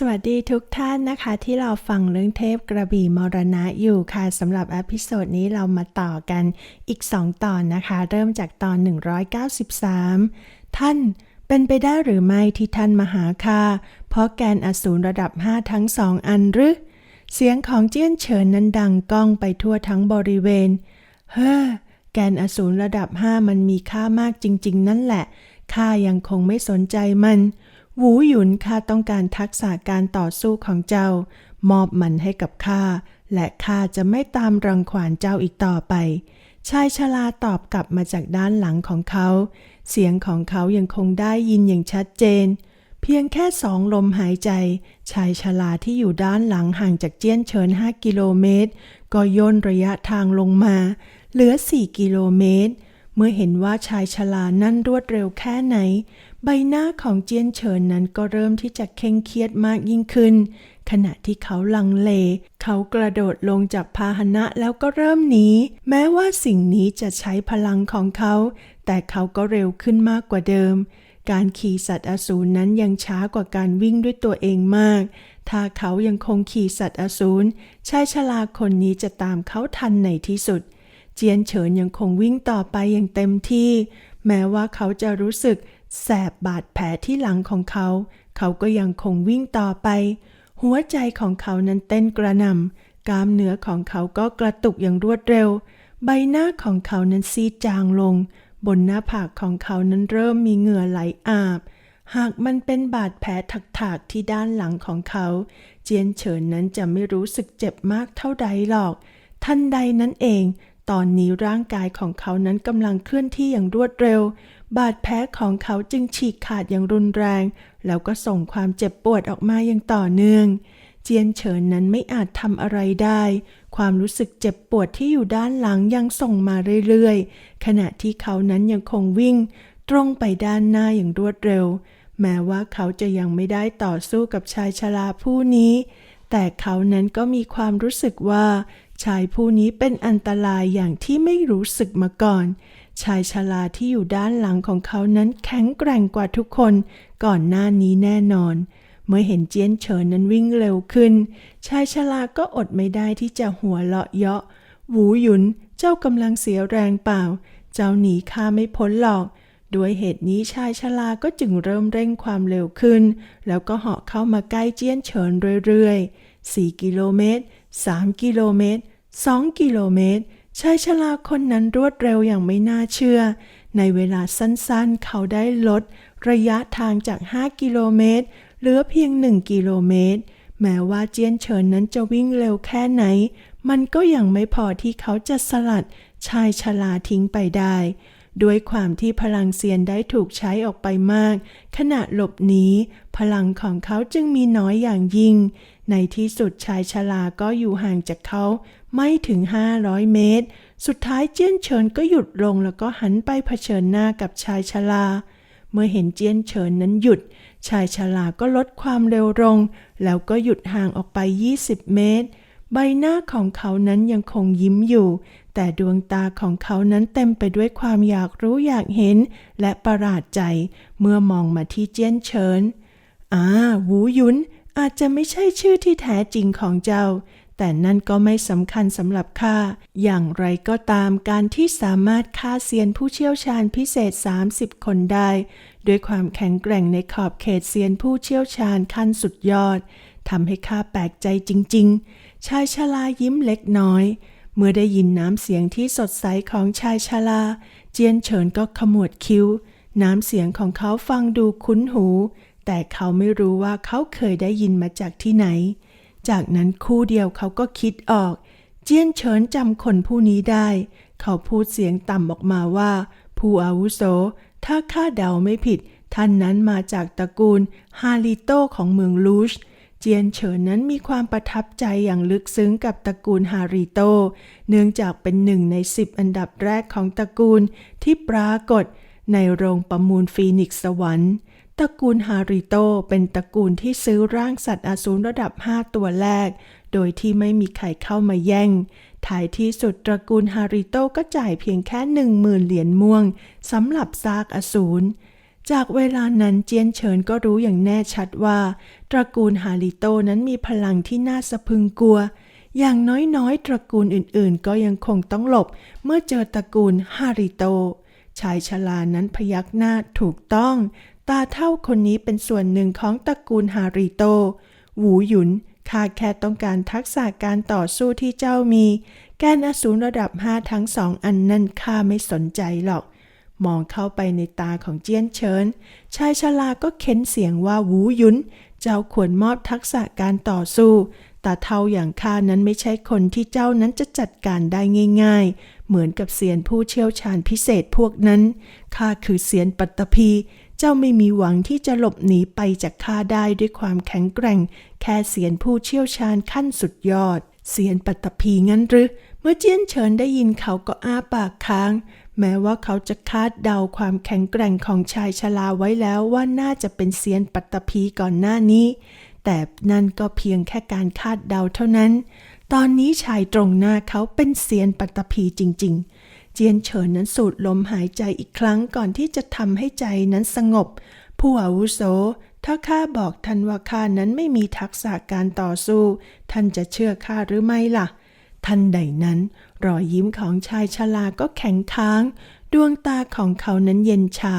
สวัสดีทุกท่านนะคะที่เราฟังเรื่องเทพกระบี่มรณะอยู่ค่ะสำหรับอพิโซดนี้เรามาต่อกันอีก 2 ตอนนะคะ เริ่มจากตอน 193 ท่านเป็นไปได้หรือไม่ที่ท่านมาหาค่าเพราะแกนอสูรระดับ 5 ทั้งสองอันหรือ เสียงของเจี้ยนเฉินนั้นดังก้องไปทั่วทั้งบริเวณ เฮ้อแกนอสูรระดับ 5 มันมีค่ามากจริง ๆ นั่นแหละข้ายังคงไม่สนใจมัน หวูหยุนข้าต้องการทักษะการต่อสู้ของเจ้า มอบมันให้กับข้า และข้าจะไม่ตามรังควานเจ้าอีกต่อไป ชายชราตอบกลับมาจากด้านหลังของเขา เสียงของเขายังคงได้ยินอย่างชัดเจน เพียงแค่สองลมหายใจ ชายชราที่อยู่ด้านหลังห่างจากเจี้ยนเฉิน 5 กิโลเมตร ก็ย่นระยะทางลงมา เหลือ 4 กิโลเมตร เมื่อเห็นว่าชายชรานั่นรวดเร็วแค่ไหน ใบหน้าของเจียนเฉินนั้นก็เริ่มที่จะเคร่งเครียดมากยิ่งขึ้น ขณะที่เขาลังเล เขากระโดดลงจากพาหนะแล้วก็เริ่มหนีแม้ว่าสิ่งนี้จะใช้พลังของเขา แต่เขาก็เร็วขึ้นมากกว่าเดิม การขี่สัตว์อสูรนั้นยังช้ากว่าการวิ่งด้วยตัวเองมาก ถ้าเขายังคงขี่สัตว์อสูรชายชราคนนี้จะตามเขาทันในที่สุด เจียนเฉินยังคงวิ่งต่อไปอย่างเต็มที่ แม้ว่าเขาจะรู้สึก แสบบาดแผลที่หลังของเขา เขาก็ยังคงวิ่งต่อไป หัวใจของเขานั้นเต้นกระหน่ำกล้ามเนื้อของเขาก็กระตุกอย่างรวดเร็ว ใบหน้าของเขานั้นซีดจางลง บนหน้าผากของเขานั้นเริ่มมีเหงื่อไหลอาบ หากมันเป็นบาดแผลถากๆที่ด้านหลังของเขา เจียนเฉินนั้นจะไม่รู้สึกเจ็บมากเท่าใดหรอก ทันใดนั้นเอง ตอนนี้ร่างกายของเขานั้นกำลังเคลื่อนที่อย่างรวดเร็ว บาดแผลของเขาจึงฉีกขาดอย่างรุนแรง แล้วก็ส่งความเจ็บปวดออกมาอย่างต่อเนื่อง เจียนเฉินนั้นไม่อาจทำอะไรได้ ความรู้สึกเจ็บปวดที่อยู่ด้านหลังยังส่งมาเรื่อยๆ ขณะที่เขานั้นยังคงวิ่ง ตรงไปด้านหน้าอย่างรวดเร็ว แม้ว่าเขาจะยังไม่ได้ต่อสู้กับชายชราผู้นี้แต่เขานั้นก็มีความรู้สึกว่า ชายผู้นี้เป็นอันตรายอย่างที่ไม่รู้สึกมาก่อน ชายชราที่อยู่ด้านหลังของเขานั้นแข็งแกร่งกว่าทุกคน ก่อนหน้านี้แน่นอน เมื่อเห็นเจียนเฉินนั้นวิ่งเร็วขึ้น ชายชราก็อดไม่ได้ที่จะหัวเราะเยาะ หวูหยุน เจ้ากำลังเสียแรงเปล่า เจ้าหนีข้าไม่พ้นหรอกด้วยเหตุนี้ชายชราก็จึงเริ่มเร่งความเร็วขึ้น แล้วก็เหาะเข้ามาใกล้เจี้ยนเฉินเรื่อยๆ 4 กิโลเมตร 3 กิโลเมตร 2 กิโลเมตรชายชราคนนั้นรวดเร็วอย่างไม่น่าเชื่อ ในเวลาสั้นๆ เขาได้ลด ระยะทางจาก 5 กิโลเมตรเหลือเพียง 1 กิโลเมตร แม้ว่าเจียนเฉินนั้นจะวิ่งเร็วแค่ไหน มันก็ยังไม่พอที่เขาจะสลัดชายชราทิ้งไปได้ ด้วยความที่พลังเซียนได้ถูกใช้ออกไปมาก ขณะหลบหนีพลังของเขาจึงมีน้อยอย่างยิ่ง ในที่สุดชายชราก็อยู่ห่างจากเขาไม่ถึง 500 เมตร สุดท้ายเจี้ยนเฉินก็หยุดลงแล้วก็หันไปเผชิญหน้ากับชายชราเมื่อเห็นเจี้ยนเฉินนั้นหยุด ชายชราก็ลดความเร็วลง แล้วก็หยุดห่างออกไป 20 เมตร ใบหน้าของเขานั้นยังคงยิ้มอยู่ แต่ดวงตาของเขานั้นเต็มไปด้วยความอยากรู้อยากเห็น และประหลาดใจ เมื่อมองมาที่เจี้ยนเฉินอ่าหวูยุน อาจจะไม่ใช่ชื่อที่แท้จริงของเจ้า แต่นั่นก็ไม่สำคัญสำหรับข้า อย่างไรก็ตามการที่สามารถฆ่าเซียนผู้เชี่ยวชาญพิเศษ 30 คนได้ ด้วยความแข็งแกร่งในขอบเขตเซียนผู้เชี่ยวชาญขั้นสุดยอดทำให้ข้าแปลกใจจริง ๆ ชายชรายิ้มเล็กน้อย เมื่อได้ยินน้ำเสียงที่สดใสของชายชราเจียนเฉินก็ขมวดคิ้ว น้ำเสียงของเขาฟังดูคุ้นหู แต่เขาไม่รู้ว่าเขาเคยได้ยินมาจากที่ไหน จากนั้นคู่เดียวเขาก็คิดออก เจียนเฉินจำคนผู้นี้ได้ เขาพูดเสียงต่ำออกมาว่า ผู้อาวุโส ถ้าข้าเดาไม่ผิด ท่านนั้นมาจากตระกูลฮาริโตของเมืองลูชเจียนเฉินนั้นมีความประทับใจอย่างลึกซึ้งกับตระกูลฮาริโต เนื่องจากเป็นหนึ่งในสิบอันดับแรกของตระกูลที่ปรากฏในโรงประมูลฟีนิกซ์สวรรค์ ตระกูลฮาริโตเป็นตระกูลที่ซื้อร่างสัตว์อสูรระดับ 5 ตัวแรก โดยที่ไม่มีใครเข้ามาแย่ง ท้ายที่สุดตระกูลฮาริโตก็จ่ายเพียงแค่หนึ่งหมื่นเหรียญม่วงสำหรับซากอสูร จากเวลานั้นเจียนเฉินก็รู้อย่างแน่ชัดว่า ตระกูลฮาริโตนั้นมีพลังที่น่าสะพึงกลัว อย่างน้อยๆ ตระกูลอื่นๆ ก็ยังคงต้องหลบ เมื่อเจอตระกูลฮาริโตชายชรานั้นพยักหน้าถูกต้อง ตาเท่าคนนี้เป็นส่วนหนึ่งของตระกูลฮาริโต หวูหยุนข้าแค่ต้องการทักษะการต่อสู้ที่เจ้ามี แกนอสูรระดับห้าทั้งสองอันนั่นข้าไม่สนใจหรอก มองเข้าไปในตาของเจียนเฉิน ชายชราก็เค้นเสียงว่าหวูหยุน เจ้าควรมอบทักษะการต่อสู้ ตาเท่าอย่างข้านั้นไม่ใช่คนที่เจ้านั้นจะจัดการได้ง่าย ๆ เหมือนกับเซียนผู้เชี่ยวชาญพิเศษพวกนั้น ข้าคือเซียนปัตตภี เจ้าไม่มีหวังที่จะหลบหนีไปจากข้าได้ด้วยความแข็งแกร่ง แค่เซียนผู้เชี่ยวชาญขั้นสุดยอดเซียนปัตตภีงั้นหรือ เมื่อเจียนเฉินได้ยินเขาก็อ้าปากค้าง แม้ว่าเขาจะคาดเดาความแข็งแกร่งของชายชราไว้แล้วว่าน่าจะเป็นเซียนปัตตภีก่อนหน้านี้ แต่นั่นก็เพียงแค่การคาดเดาเท่านั้น ตอนนี้ชายตรงหน้าเขาเป็นเซียนปัตตภีจริง ๆ เจียนเฉินนั้นสูดลมหายใจอีกครั้งก่อนที่จะทำให้ใจนั้นสงบ ผู้อาวุโส ถ้าข้าบอกท่านว่าข้านั้นไม่มีทักษะการต่อสู้ ท่านจะเชื่อข้าหรือไม่ล่ะทันใดนั้น รอยยิ้มของชายชราก็แข็งค้าง ดวงตาของเขานั้นเย็นชา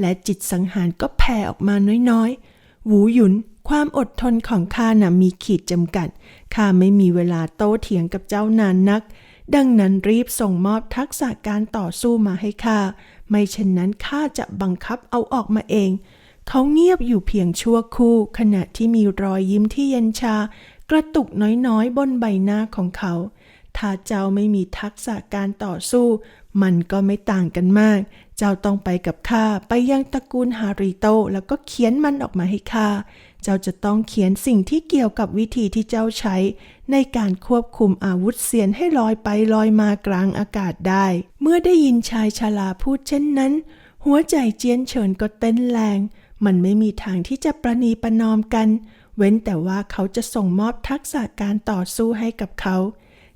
และจิตสังหารก็แผ่ออกมาน้อยๆ หวูหยุนความอดทนของข้าน่ะมีขีดจำกัด ข้าไม่มีเวลาโต้เถียงกับเจ้านานนัก ดังนั้นรีบส่งมอบทักษะการต่อสู้มาให้ข้า ไม่เช่นนั้นข้าจะบังคับเอาออกมาเอง เขาเงียบอยู่เพียงชั่วคู่ ขณะที่มีรอยยิ้มที่เย็นชา กระตุกน้อยๆ บนใบหน้าของเขา ถ้าเจ้าไม่มีทักษะการต่อสู้ มันก็ไม่ต่างกันมาก เจ้าต้องไปกับข้าไปยังตระกูลฮาริโตแล้วก็เขียนมันออกมาให้ข้า เจ้าจะต้องเขียนสิ่งที่เกี่ยวกับวิธีที่เจ้าใช้ ในการควบคุมอาวุธเสียนให้ลอยไปลอยมากลางอากาศได้ เมื่อได้ยินชายชราพูดเช่นนั้น หัวใจเจียนเฉินก็เต้นแรง มันไม่มีทางที่จะประนีประนอมกัน เว้นแต่ว่าเขาจะส่งมอบทักษะการต่อสู้ให้กับเขา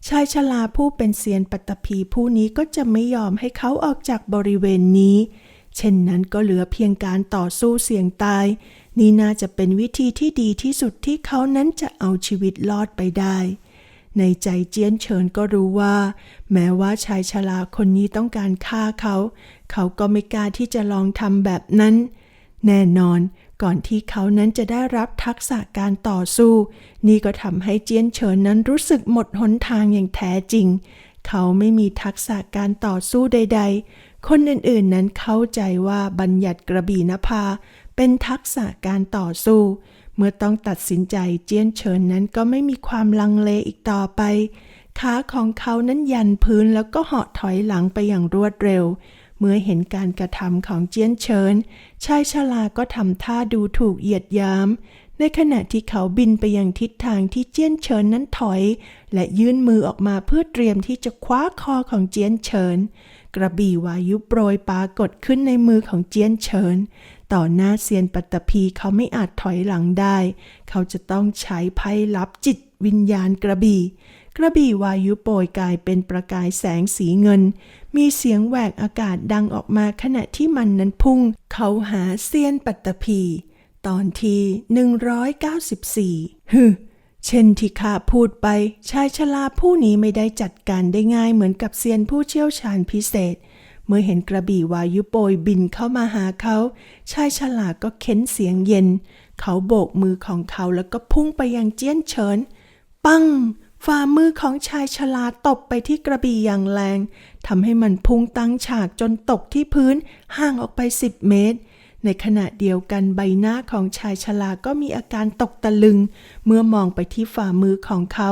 ชายชราผู้เป็นเซียนปัตตภีผู้นี้ก็จะไม่ยอมให้เขาออกจากบริเวณนี้ เช่นนั้นก็เหลือเพียงการต่อสู้เสี่ยงตาย นี่น่าจะเป็นวิธีที่ดีที่สุดที่เขานั้นจะเอาชีวิตรอดไปได้ ในใจเจียนเฉินก็รู้ว่า แม้ว่าชายชราคนนี้ต้องการฆ่าเขา เขาก็ไม่กล้าที่จะลองทำแบบนั้น แน่นอนก่อนที่เขานั้นจะได้รับทักษะการต่อสู้ นี่ก็ทำให้เจียนเฉินนั้นรู้สึกหมดหนทางอย่างแท้จริง เขาไม่มีทักษะการต่อสู้ใด ๆ คนอื่นๆนั้นเข้าใจว่าบัญญัติกระบี่นภา เป็นทักษะการต่อสู้ เมื่อต้องตัดสินใจเจียนเฉินนั้นก็ไม่มีความลังเลอีกต่อไป ขาของเขานั้นยันพื้นแล้วก็เหาะถอยหลังไปอย่างรวดเร็ว เมื่อเห็นการกระทำของเจียนเฉิน ชายชราก็ทำท่าดูถูกเหยียดยาม ในขณะที่เขาบินไปยังทิศทางที่เจียนเฉินนั้นถอย และยื่นมือออกมาเพื่อเตรียมที่จะคว้าคอของเจียนเฉินกระบี่วายุโปรยปรากฏขึ้นในมือของเจียนเฉิน ต่อหน้าเซียนปัตตภีเขาไม่อาจถอยหลังได้ เขาจะต้องใช้ไพ่ลับจิตวิญญาณกระบี่ กระบี่วายุโปรยกลายเป็นประกายแสงสีเงิน มีเสียงแหวกอากาศดังออกมาขณะที่มันนั้นพุ่ง เขาหาเซียนปัตตภีตอนที่ 194ฮึเช่นที่ข้าพูดไป ชายชราผู้นี้ไม่ได้จัดการได้ง่ายเหมือนกับเซียนผู้เชี่ยวชาญพิเศษ มื่อเห็นกระบี่วายุโปรยบินเข้ามาหาเขา ชายฉลาดก็เค้นเสียงเย็น เขาโบกมือของเขาแล้วก็พุ่งไปยังเจี้ยนเฉิน ปัง ฝ่ามือของชายฉลาตบไปที่กระบี่อย่างแรงทำให้มันพุ่งตั้งฉากจนตกที่พื้นห่างออกไปสิบเมตร ในขณะเดียวกันใบหน้าของชายชราก็มีอาการตกตะลึง เมื่อมองไปที่ฝ่ามือของเขา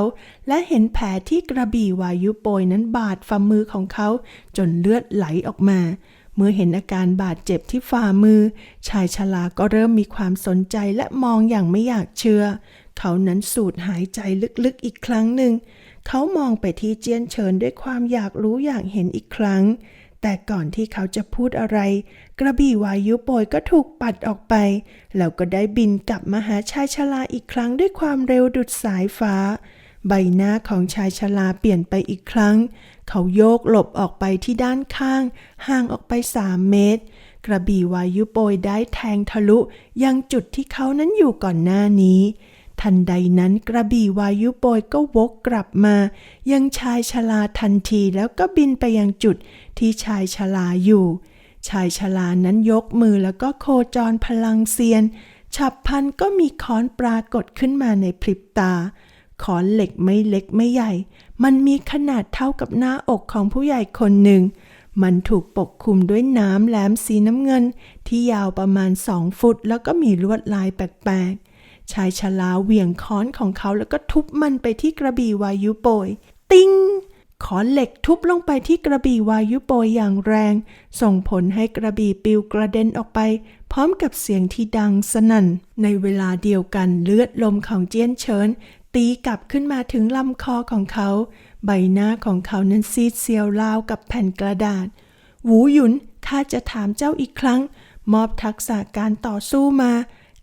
และเห็นแผลที่กระบี่วายุโปรยนั้นบาดฝ่ามือของเขา จนเลือดไหลออกมา เมื่อเห็นอาการบาดเจ็บที่ฝ่ามือ ชายชราก็เริ่มมีความสนใจและมองอย่างไม่อยากเชื่อ เขานั้นสูดหายใจลึกๆอีกครั้งหนึ่ง เขามองไปที่เจียนเฉินด้วยความอยากรู้อยากเห็นอีกครั้งแต่ก่อนที่เขาจะพูดอะไร กระบี่วายุโปรยก็ถูกปัดออกไป แล้วก็ได้บินกลับมาหาชายชราอีกครั้งด้วยความเร็วดุดสายฟ้า ใบหน้าของชายชราเปลี่ยนไปอีกครั้ง เขาโยกหลบออกไปที่ด้านข้าง ห่างออกไปสามเมตรกกระบี่วายุโปยได้แทงทะลุยังจุดที่เขานั้นอยู่ก่อนหน้านี้ทันใดนั้นกระบี่วายุโปยก็วกกลับมา ยังชายชลาทันทีแล้วก็บินไปยังจุดที่ชายชลาอยู่ ชายชลานั้นยกมือแล้วก็โคจรพลังเซียน ฉับพันก็มีค้อนปรากฏขึ้นมาในพริบตาขอนเหล็กไม่เล็กไม่ใหญ่ มันมีขนาดเท่ากับหน้าอกของผู้ใหญ่คนหนึ่ง มันถูกปกคลุมด้วยน้ำแหลมสีน้ำเงิน ที่ยาวประมาณสองฟุต แล้วก็มีลวดลายแปลกๆ ชายชลาเหวี่ยงค้อนของเขาแล้วก็ทุบมันไปที่กระบี่วายุโปย ติ้ง ขอเหล็กทุบลงไปที่กระบี่วายุโปยอย่างแรง ส่งผลให้กระบี่ปลิวกระเด็นออกไป พร้อมกับเสียงที่ดังสนั่น ในเวลาเดียวกันเลือดลมของเจี้ยนเฉินตีกลับขึ้นมาถึงลำคอของเขา ใบหน้าของเขานั้นซีดเซียวราวกับแผ่นกระดาษหวูหยุนข้าจะถามเจ้าอีกครั้ง มอบทักษะการต่อสู้มา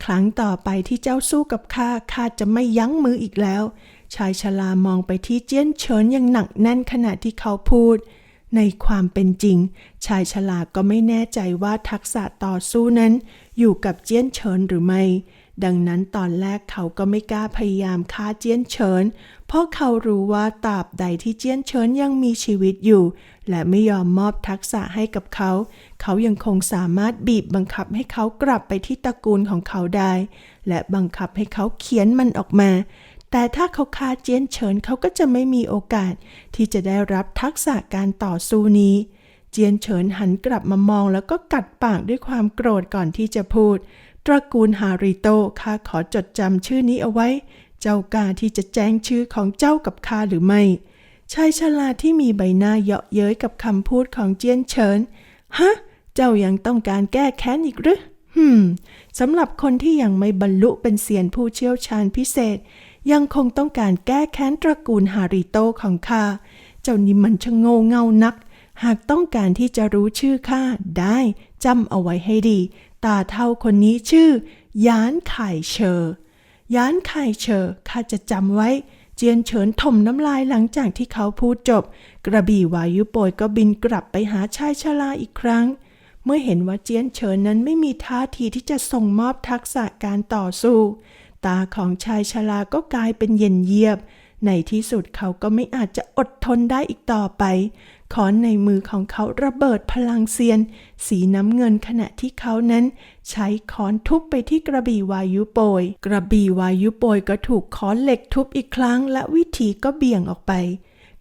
ครั้งต่อไปที่เจ้าสู้กับข้าข้าจะไม่ยั้งมืออีกแล้ว ชายชรามองไปที่เจี้ยนเฉินอย่างหนักแน่นขณะที่เขาพูด ในความเป็นจริง ชายชราก็ไม่แน่ใจว่าทักษะต่อสู้นั้น อยู่กับเจี้ยนเฉินหรือไม่ ดังนั้นตอนแรกเขาก็ไม่กล้าพยายามฆ่าเจี้ยนเฉิน เพราะเขารู้ว่าตราบใดที่เจี้ยนเฉินยังมีชีวิตอยู่ และไม่ยอมมอบทักษะให้กับเขา เขายังคงสามารถบีบบังคับให้เขากลับไปที่ตระกูลของเขาได้ และบังคับให้เขาเขียนมันออกมา แต่ถ้าเขาฆ่าเจียนเฉินเขาก็จะไม่มีโอกาส ที่จะได้รับทักษะการต่อสู้นี้ เจียนเฉินหันกลับมามองแล้วก็กัดปากด้วยความโกรธก่อนที่จะพูด ตระกูลฮาริโตข้าขอจดจำชื่อนี้เอาไว้ เจ้ากล้าที่จะแจ้งชื่อของเจ้ากับข้าหรือไม่ชายชราที่มีใบหน้าเยาะเย้ยกับคำพูดของเจียนเฉิน ฮะ เจ้ายังต้องการแก้แค้นอีกหรือฮึมสำหรับคนที่ยังไม่บรรลุเป็นเซียนผู้เชี่ยวชาญพิเศษ ยังคงต้องการแก้แค้นตระกูลฮาริโตของข้า เจ้านี่มันชะโง่เง่านัก หากต้องการที่จะรู้ชื่อข้าได้จำเอาไว้ให้ดี ตาเท่าคนนี้ชื่อ ยานไข่เชอ ยานไข่เชอข้าจะจำไว้ เจียนเฉินถมน้ำลายหลังจากที่เขาพูดจบ กระบี่วายุโปยก็บินกลับไปหาชายชราอีกครั้งเมื่อเห็นว่าเจียนเฉินนั้นไม่มีท่าทีที่จะส่งมอบทักษะการต่อสู้ ตาของชายชราก็กลายเป็นเย็นเยียบ ในที่สุดเขาก็ไม่อาจจะอดทนได้อีกต่อไปค้อนในมือของเขาระเบิดพลังเซียน สีน้ำเงินขณะที่เขานั้น ใช้ค้อนทุบไปที่กระบี่วายุโปย กระบี่วายุโปยก็ถูกค้อนเหล็กทุบอีกครั้ง และวิธีก็เบี่ยงออกไป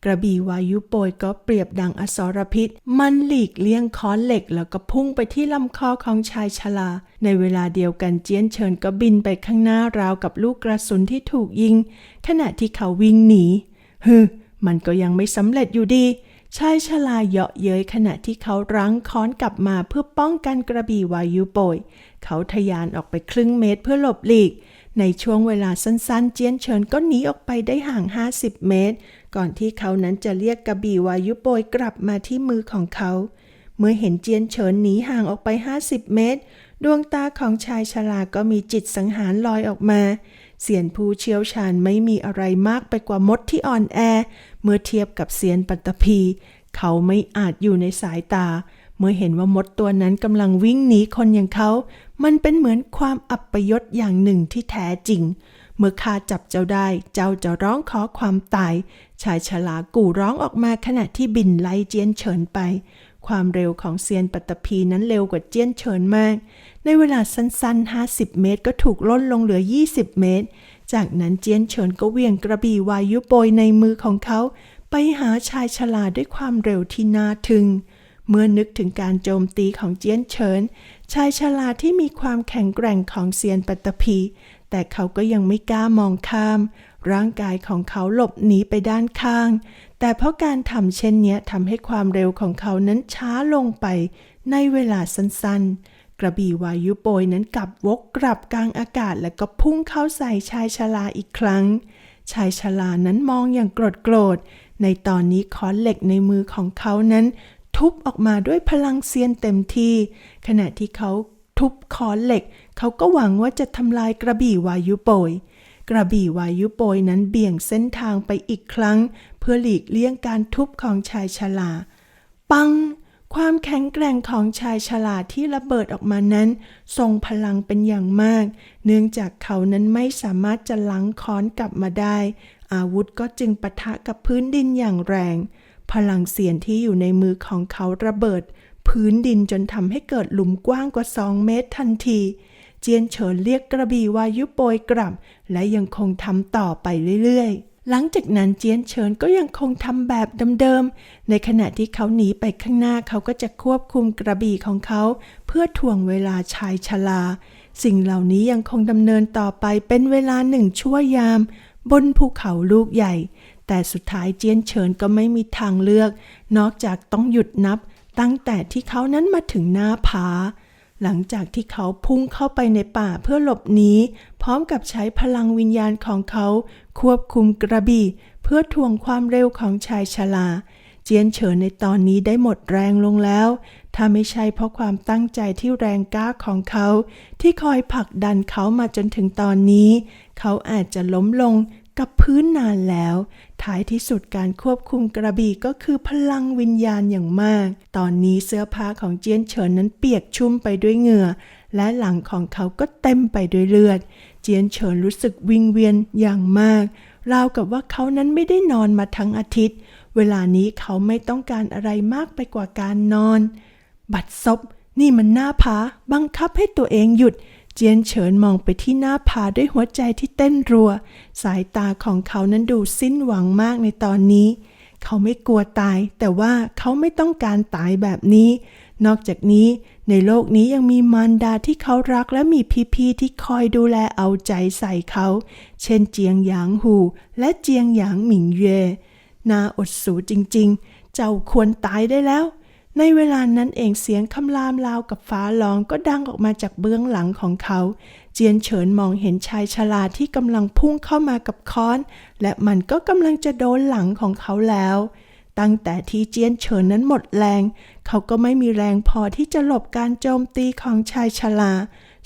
กระบี่วายุโปยก็เปรียบดังอสรพิษ มันหลีกเลี่ยงค้อนเหล็กแล้วก็พุ่งไปที่ลำคอของชายชราในเวลาเดียวกันเจียนเฉินก็บินไปข้างหน้าราวกับลูกกระสุนที่ถูกยิง ขณะที่เขาวิ่งหนีฮึมันก็ยังไม่สำเร็จอยู่ดีชายชราเยาะเย้ยขณะที่เขารั้งค้อนกลับมาเพื่อป้องกันกระบี่วายุโปย เขาทะยานออกไปครึ่งเมตรเพื่อหลบหลีก ในช่วงเวลาสั้นๆ เจียนเฉินก็หนีออกไปได้ห่าง 50 เมตร ก่อนที่เขานั้นจะเรียกกระบี่วายุโปยกลับมาที่มือของเขา เมื่อเห็นเจียนเฉินหนีห่างออกไป 50 เมตร ดวงตาของชายชราก็มีจิตสังหารลอยออกมาเสียนผู้เชี่ยวชาญไม่มีอะไรมากไปกว่ามดที่อ่อนแอ เมื่อเทียบกับเสียนปัตตภีเขาไม่อาจอยู่ในสายตา เมื่อเห็นว่ามดตัวนั้นกำลังวิ่งหนีคนอย่างเขา มันเป็นเหมือนความอัปยศอย่างหนึ่งที่แท้จริง เมื่อข้าจับเจ้าได้ เจ้าจะร้องขอความตาย ชายฉลากู่ร้องออกมาขณะที่บินไล่เจียนเฉินไป ความเร็วของเซียนปัตตภีนั้นเร็วกว่าเจียนเฉินมาก ในเวลาสั้นๆ 50 เมตรก็ถูกลดลงเหลือ 20 เมตร จากนั้นเจียนเฉินก็เวียงกระบี่วายุโปยในมือของเขา ไปหาชายชราด้วยความเร็วที่น่าทึ่งเมื่อนึกถึงการโจมตีของเจียนเฉิน ชายชราที่มีความแข็งแกร่งของเซียนปัตตภีแต่เขาก็ยังไม่กล้ามองข้าม ร่างกายของเขาหลบหนีไปด้านข้าง แต่เพราะการทำเช่นนี้ทำให้ความเร็วของเขานั้นช้าลงไปในเวลาสั้นๆ กระบี่วายุโปยนั้นกลับวกกลับกลางอากาศแล้วก็พุ่งเข้าใส่ชายชราอีกครั้ง ชายชรานั้นมองอย่างโกรธโกรธในตอนนี้ค้อนเหล็กในมือของเขานั้น ทุบออกมาด้วยพลังเซียนเต็มที่ ขณะที่เขาทุบค้อนเหล็ก เขาก็หวังว่าจะทำลายกระบี่วายุโปย กระบี่วายุโปยนั้นเบี่ยงเส้นทางไปอีกครั้ง เพื่อหลีกเลี่ยงการทุบของชายชราปัง ความแข็งแกร่งของชายฉลาที่ระเบิดออกมานั้น ทรงพลังเป็นอย่างมาก เนื่องจากเขานั้นไม่สามารถจะลังค้อนกลับมาได้ อาวุธก็จึงปะทะกับพื้นดินอย่างแรง พลังเสียนที่อยู่ในมือของเขาระเบิด พื้นดินจนทำให้เกิดหลุมกว้างกว่า2เมตรทันที เจียนเฉินเรียกกระบี่วายุโปรยกลับ และยังคงทำต่อไปเรื่อยๆ หลังจากนั้นเจียนเฉินก็ยังคงทำแบบเดิมๆ ในขณะที่เขาหนีไปข้างหน้าเขาก็จะควบคุมกระบี่ของเขา เพื่อถ่วงเวลาชายชราสิ่งเหล่านี้ยังคงดำเนินต่อไปเป็นเวลาหนึ่งชั่วยาม บนภูเขาลูกใหญ่ แต่สุดท้ายเจียนเฉินก็ไม่มีทางเลือก นอกจากต้องหยุดนับตั้งแต่ที่เขานั้นมาถึงหน้าผา หลังจากที่เขาพุ่งเข้าไปในป่าเพื่อหลบหนีพร้อมกับใช้พลังวิญญาณของเขา ควบคุมกระบี่เพื่อทวงความเร็วของชายชราเจียนเฉินในตอนนี้ได้หมดแรงลงแล้ว ถ้าไม่ใช่เพราะความตั้งใจที่แรงกล้าของเขา ที่คอยผลักดันเขามาจนถึงตอนนี้ เขาอาจจะล้มลง กับพื้นนานแล้ว ท้ายที่สุดการควบคุมกระบี่ก็คือพลังวิญญาณอย่างมาก ตอนนี้เสื้อผ้าของเจียนเฉินนั้นเปียกชุ่มไปด้วยเหงื่อ และหลังของเขาก็เต็มไปด้วยเลือด เจียนเฉินรู้สึกวิงเวียนอย่างมาก ราวกับว่าเขานั้นไม่ได้นอนมาทั้งอาทิตย์ เวลานี้เขาไม่ต้องการอะไรมากไปกว่าการนอน บัดซบนี่มันหน้าผาบังคับให้ตัวเองหยุด เจียนเฉินมองไปที่หน้าผาด้วยหัวใจที่เต้นรัว สายตาของเขานั้นดูสิ้นหวังมากในตอนนี้ เขาไม่กลัวตาย แต่ว่าเขาไม่ต้องการตายแบบนี้ นอกจากนี้ในโลกนี้ยังมีมารดาที่เขารักและมีพี่ๆที่คอยดูแลเอาใจใส่เขา เช่นเจียงหยางหูและเจียงหยางหมิงเย่น่าอดสูจริงๆ เจ้าควรตายได้แล้ว ในเวลานั้นเองเสียงคำรามราวกับฟ้าร้องก็ดังออกมาจากเบื้องหลังของเขา เจียนเฉินมองเห็นชายชราที่กำลังพุ่งเข้ามากับค้อน และมันก็กำลังจะโดนหลังของเขาแล้ว ตั้งแต่ที่เจียนเฉินนั้นหมดแรง เขาก็ไม่มีแรงพอที่จะหลบการโจมตีของชายชรา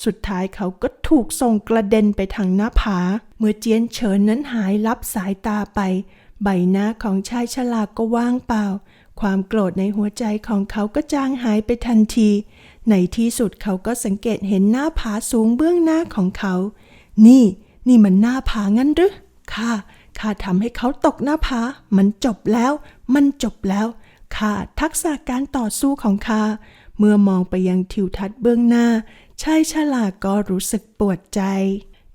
สุดท้ายเขาก็ถูกส่งกระเด็นไปทางหน้าผา เมื่อเจียนเฉินนั้นหายลับสายตาไป ใบหน้าของชายชราก็ว่างเปล่า ความโกรธในหัวใจของเขาก็จางหายไปทันที ในที่สุดเขาก็สังเกตเห็นหน้าผาสูงเบื้องหน้าของเขา นี่ นี่มันหน้าผางั้นหรือข้าข้าทำให้เขาตกหน้าผา มันจบแล้ว มันจบแล้วข้าทักษะการต่อสู้ของข้าเมื่อมองไปยังทิวทัศน์เบื้องหน้าชายชราก็รู้สึกปวดใจ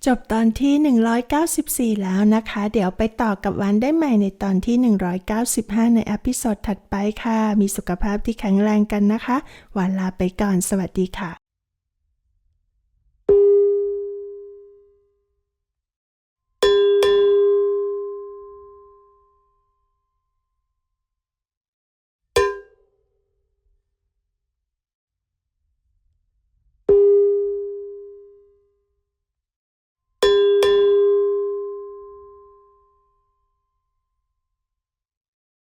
จบตอนที่ 194 แล้วนะคะ เดี๋ยวไปต่อกับวันได้ใหม่ในตอนที่ 195 ในอพิโซดถัดไปค่ะ มีสุขภาพที่แข็งแรงกันนะคะ วันลาไปก่อน สวัสดีค่ะ